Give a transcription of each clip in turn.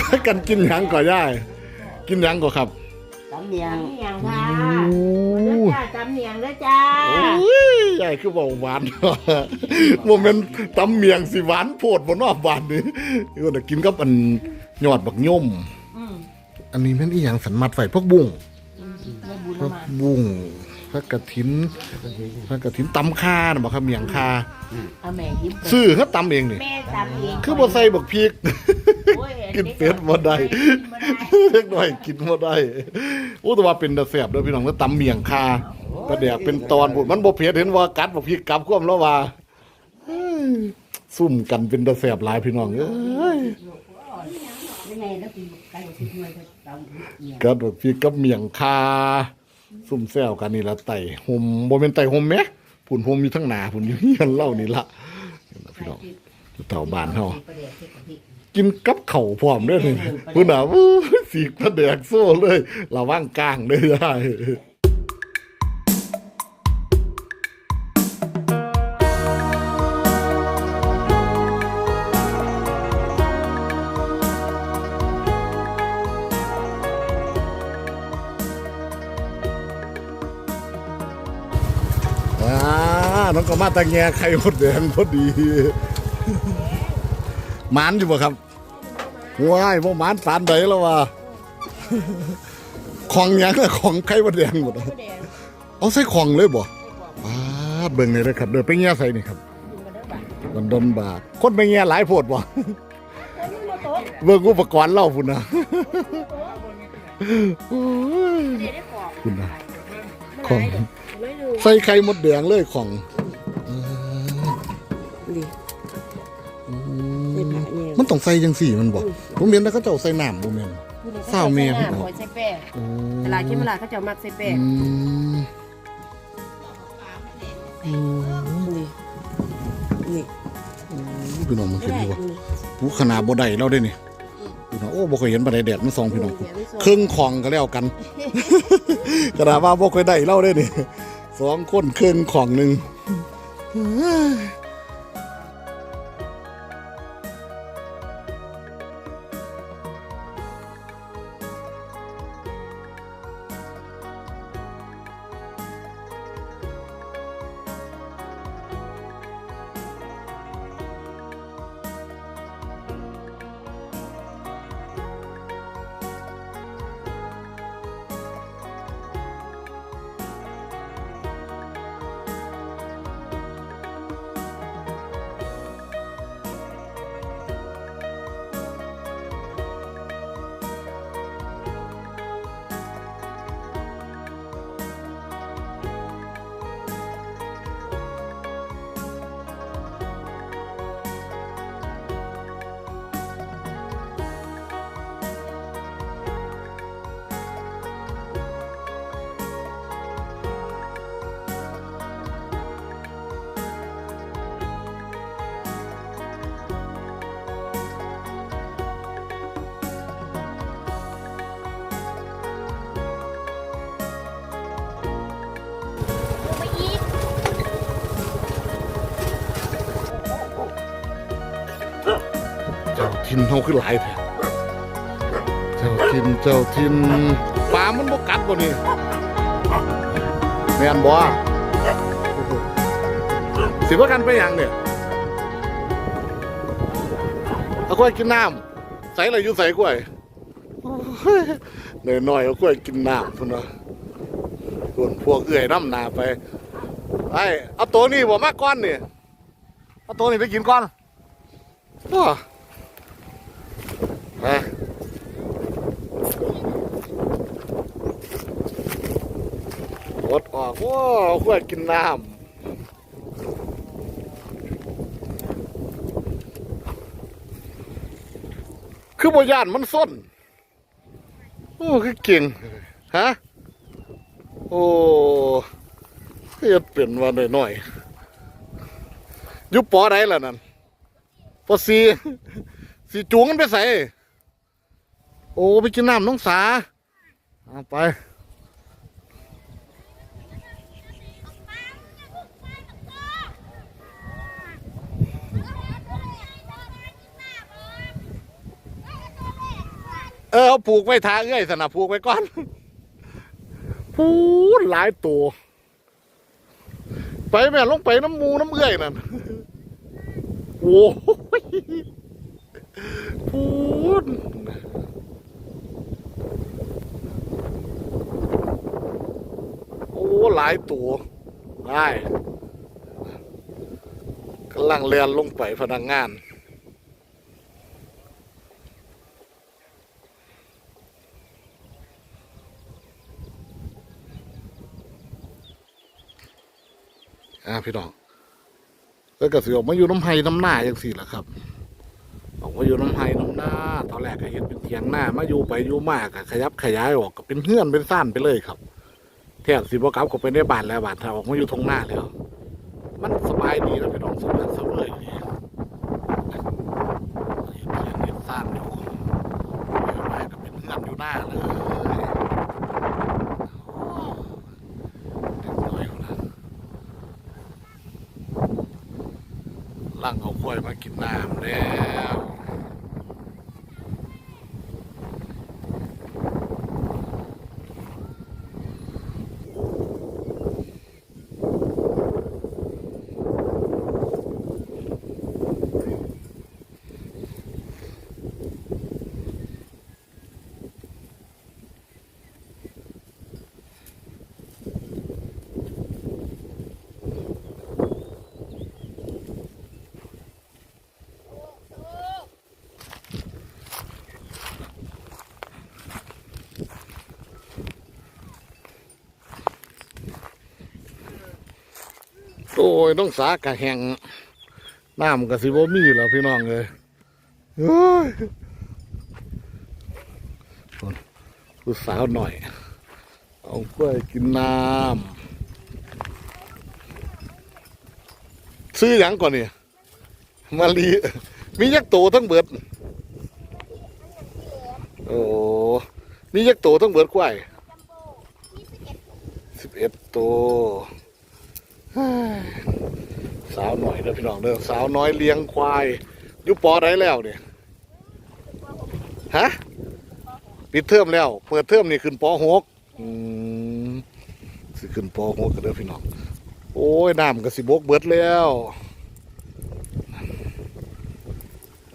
พากันกินหยังก่อย่ายกินหยังก่อครับตำเนียงเนียงค่ะโอ้เด้อจ้าจำเนียงเด้อจ้าโอ้ยยายคือบอกหวาน โมเมนต์ตำเมียงสิหวานโพดบนนอกบานนี่ก็ได้กินกับอันยอดบักย่อมอืมอันนี้แม่นอีหยังสันมัดไฟพวกบุ้ง ไม่บุญพวกมาบุ้ง พวกกระถินพวกกระถินตำคาน่ะบ่ครับเมียงคาเอาแม่ยิ้มซื้อเขาตำเองนี่แม่ตำเองคือบ่ใส่บักพริก โอ้ยกินเป็ดบ่ได้กินบ่ได้เล็กน้อยกินบ่ได้โอ้แต่ว่าเป็นตาแซ่บเด้อพี่น้องแล้วตำเมียงคาก็แดกเป็นตอนพุ่นมันบ่เผ็ดเห็นว่ากัดบักพริกกลับความแล้วว่าเฮ้ยซุ่มกันเป็นตาแซ่บหลายพี่น้องเอ้ย ยังไงแล้วกินไก่สิบหน่วยก็ตำเนียง กัดบักพริกกับเมียงคา ซุ่มแซวกันนี่ละไต่ห่มบ่เป็นไต่ห่มแหมพุ่นห่มอยู่ทั้งหน้าพุ่นอยู่เฮียนเล่านี่ละนี่ล่ะพี่น้องเต่าบ้านเฮาประเดี๋ยวที่กะทิกินกับเข่าวพร้อมเด้วยนี่พุ่นน่ะอู้ยสีกระแดกโซ่เลยระว่างกลางเลยได้ น้องก็มาตะแงไข่หมดแดงพอดีหมานอยู่บ่ครับว้ายบ่หมานปานใดแล้ววะของหยังน่ะของไข่มดแดงหมดอะเอาใส่ของเลยบ่ปาดเบิ่งเลยนะครับเดินไปเงี้ยใส่นี่ครับมันดนบาทคนไปเงี้ยหลายโพดบ่เบิ่งอุปกรณ์เล่าพุ่นนะโอ้ยพุ่นนะของใส่ไข่มดแดงเลยของ มันต้องใส่จังสี่มันบ่ผมเห็นแล้วเขาเจ้าใส่น้ำบ่แม่น เศร้าแม่พี่น้องโอ้ยใส่แป้งโอ้เวลากินเวลาเขาจะเอามักใส่แป้งอืมนี่นี่พี่น้องมันขึ้นดีว่ะผู้ขนาดบ่ได้เราได้นี่พี่น้องโอ้บ่เคยเห็นปลาไหลแดดมันสองพี่น้องกูเครื่องของก็แล้วกัน ขนาดว่าบ่เคยได้เล่าได้นี่สองคนเครื่องของหนึ่ง ทินเฮาคือหลายแท้เจ้าทินเจ้าทินปลามันบ่กัดบ่นี่แม่นบ่สิว่ากันไปหยังเนี่ยเอากล้วยกินน้ำใส่อะไรอยู่ใส่กล้วยหน่อยหน่อยเอากล้วยกินน้ำพุ่นนะส่วนพวกเอื่อยน้ำหนาไปไอ้เอาตัวนี้บ่มาก้อนนี่เอาตัวนี้ไปกินก่อน อ้อไปรถออกว้าวเอากล้วยกินน้ำคือบย่านมันส้น โอ้คือเก่ง ฮะ โอ้เฮ็ดเป็นว่าหน่อยๆอยู่ปอใดล่ะนั่นปอสีสีจูงกันไปใส่ โอ้ไปกินน้ำน้องสาเอาไปเออเอาผูกไว้ทางเอ้ยสนับผูกไว้ก่อนพูดหลายตัว ไปแม่ลงไปน้ำมูน้ำเอื้อยนั่นโอ้โหพูดายตัวได้กำลังเรียนลงไปพนักงานอ่าพี่น้องแล้วก็สิออกมาอยู่น้ำไห้น้ำหน้าอย่างสี่แหละครับ ออกมาอยู่น้ำไห้น้ำหน้า ตอนแรกก็เห็นเป็นเทียงหน้ามาอยู่ไปอยู่มากขยับขยายออกก็เป็นเฮือนเป็นซ่านไปเลยครับ แทบสิบกลับก็เป็นได้บานแล้วบานถ้าออกมาอยู่ทงหน้าแล้ว มันสบายดีนะพี่น้องสบายสบายดีเห็นเทียงเห็นซ่านอยู่ไปก็เป็นเฮือนอยู่หน้าเลยโอ้เด็กน้อยคนนั้นลังเอากล้วยมากินน้ำแล้ว โอ้ยต้องสากะแหงน้ำกะสิบ่มีแล้วพี่น้องเลยเฮ้ยคนผู้สาวหน่อย เอากล้วยกินน้ำซื้อหยังก่อนเนี่ยมาลีมียักษ์โตทั้งเบิด โอ้มียักษ์โตทั้งเบิดกล้วยสิบเอ็ดตัว สาวหน่อยเด้อพี่น้องเด้อสาวน้อยเลี้ยงควายอยู่ปอได้แล้วเนี่ยฮะปิดเทอมแล้วเปิดเทอมนี่ขึ้นปหกอืมสิขึ้นปหกกันเด้อพี่น้องโอ้ยน้ำก็สิบกเบิดแล้ว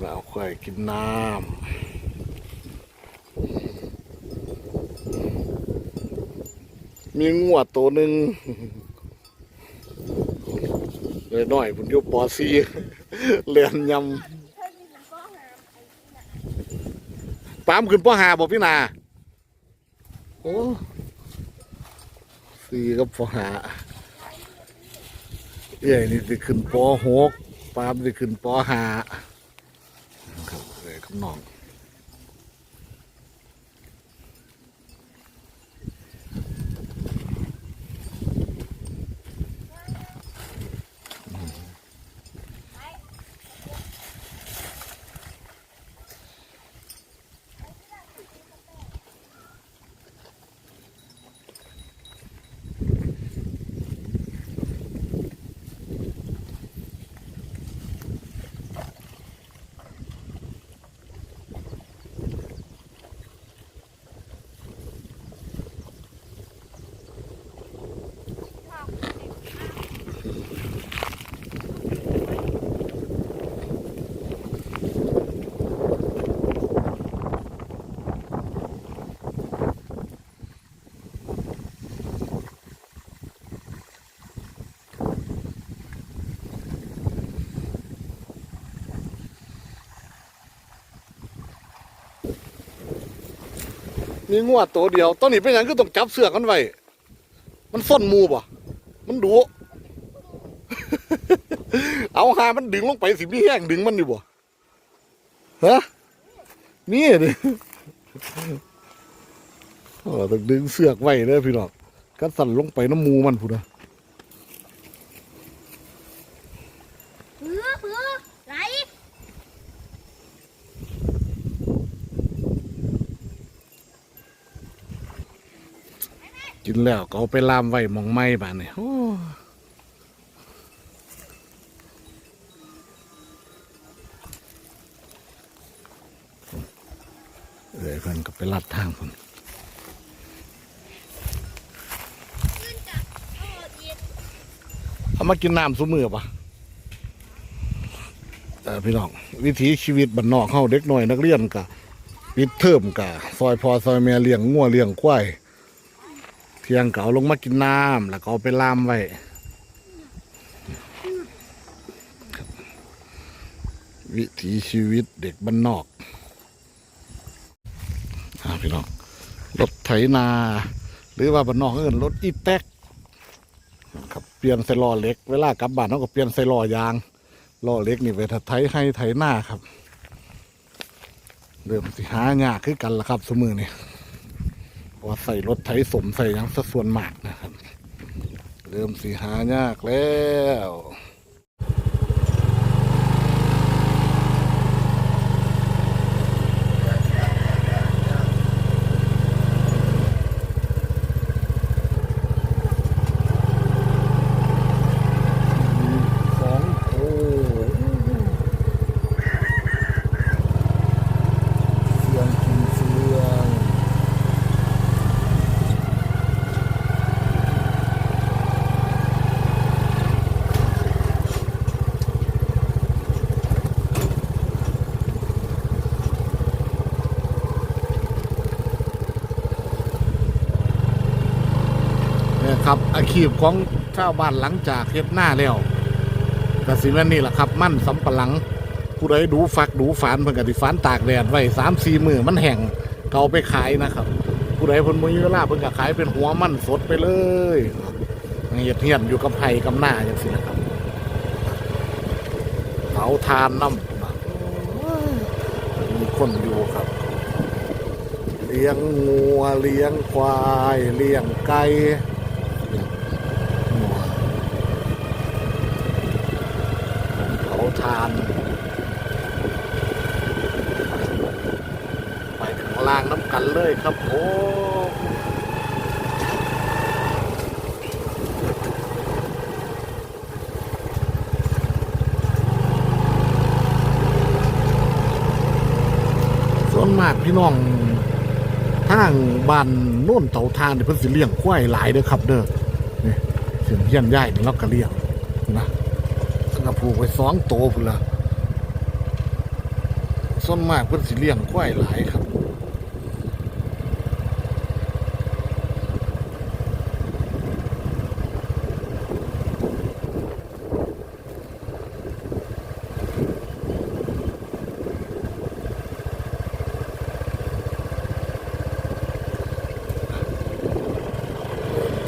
เราค่อยกินน้ำมีงวดตัวหนึ่ง เลยหน่อยผมอยู่ปอซีเรียนยำปามขึ้นป้อหาบอกพี่นาโอ้ซีกับป้อหาเอ้ยนี่จะขึ้นป้อหกปามจะขึ้นป้อหาครับเลยกับน้อง มีงวดตัวเดียวตอนนี้เป็นยังก็ต้องจับเสือกกันไว้ มันซ่อนมูบ่มันดุ เอาหามันดึงลงไปสิมีแห้งดึงมันอยู่บ่ฮะนี่ดิโอ้ต้องดึงเสือกไว้เด้อพี่น้องกัดสั่นลงไปน้ำมูมันพูดนะ เหือเหือไหล กินแล้วก็เอาไปลามไว้มองไม้บ้านนี่โอ้เอ้ยเพิ่นก็ไปลัดทางเพิ่นเอามากินน้ำซุมือปะเออพี่น้องวิถีชีวิตบ้านนอกเฮาเด็กหน้อยนักเรียนกะปิดเทอมกะซอยพอซอยแม่เลี้ยงงัวเลี้ยงควาย ที่ยงก็เอาลงมากินน้ำแล้วก็เอาไปล่ามไว้วิถีชีวิตเด็กบ้านนอกอพี่น้องรถไถนา หรือว่าบ้านนอกเอิ้นรถอีแท็กครับเปลี่ยนใส่ล้อเล็ก เวลากลับบ้านเขาก็เปลี่ยนใส่ล้อยางล้อเล็กนี่ไปถ้าไถให้ไถหน้าครับ เริ่มสิหายากขึ้นกันละครับสมือนี่ พราะว่าใส่รถไถสมใส่ยังสัดส่วนมากนะครับ เริ่มสีหายากแล้ว สองโอ้เสียงกินเสียงเนี่ย ครับ อาชีพของชาวบ้านหลังจากเฮ็ดหน้าแล้วกระสิแม่นนี่แหละครับ มั่นสำปะหลังผู้ใดดูฝักดูฝานเพิ่นก็สิฝานตากแดดไว้สามสี่มือมันแห้งก็เอาไปขายนะครับ ผู้ใดเพิ่นบ่มีเวลาเพิ่นก็ขายเป็นหัวมั่นสดไปเลยเฮ็ดเฮียนอยู่กับไผ่กับหน้าจังซี่นะครับเผาทานน้ำมีคนอยู่ครับ เลี้ยงงัวเลี้ยงควาย เลี้ยงไก่เลี้ยงงัว เขานไปถึงล่างน้ำกันเลยครับ โอ้ส่วนมากพี่น้องทางบ้านโน่นเต่าทานเนี่ยเพิ่นสิเลี้ยงควายหลายเด้อครับ เด้อนี่เสียงเฮียนย่ายนี่เราก็เลี้ยงนะ กระผูกไว้สองโตพุ่นละส่วนมากเพิ่นสิเลี้ยงควายหลายครับ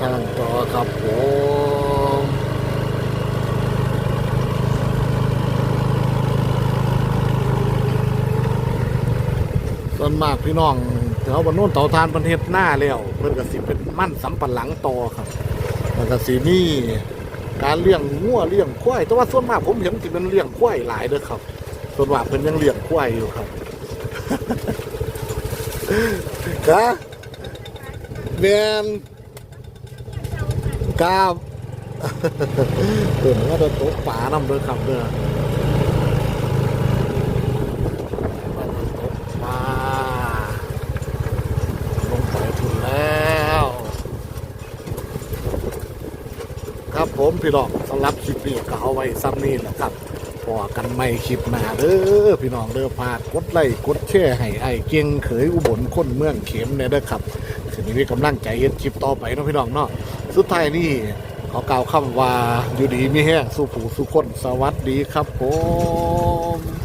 ทางต่อครับผม ส่วน มากพี่น้องแถวบ้านโน้นเต่าทานประเทศหน้าแล้วเพิ่นก็สิเป็นมั่นสำปะหลังต่อครับแล้วก็สินี่การเลี้ยงงัวเลี้ยงควายแต่ว่าส่วนมากผมเห็นสิเป็นเลี้ยงควายหลายเด้อครับ ส่วนมากเพิ่นยังเลี้ยงควายอยู่ครับครับแมนกาบเพิ่นว่าจะตกป่านำเด้อครับเด้อ มาลงไปถึงแล้ว ครับ ผมพี่น้องสำหรับคลิปนี้ก็เอาไว้ซ้ำนี่แหละครับพอกันไม่คลิปหน้าเด้อพี่น้องเด้อพากกดไลค์กดแชร์ให้ไอ้เกียงเขยอุบลคนเมืองเข็มเนี่ยเด้อครับทีนี้มีกำลังใจเฮ็ดคลิปต่อไปเนาะพี่น้องเนาะสุดท้ายนี่ขอกล่าวคำว่าอยู่ดีมีแห้งสู้ผู้สู้คนสวัสดีครับผม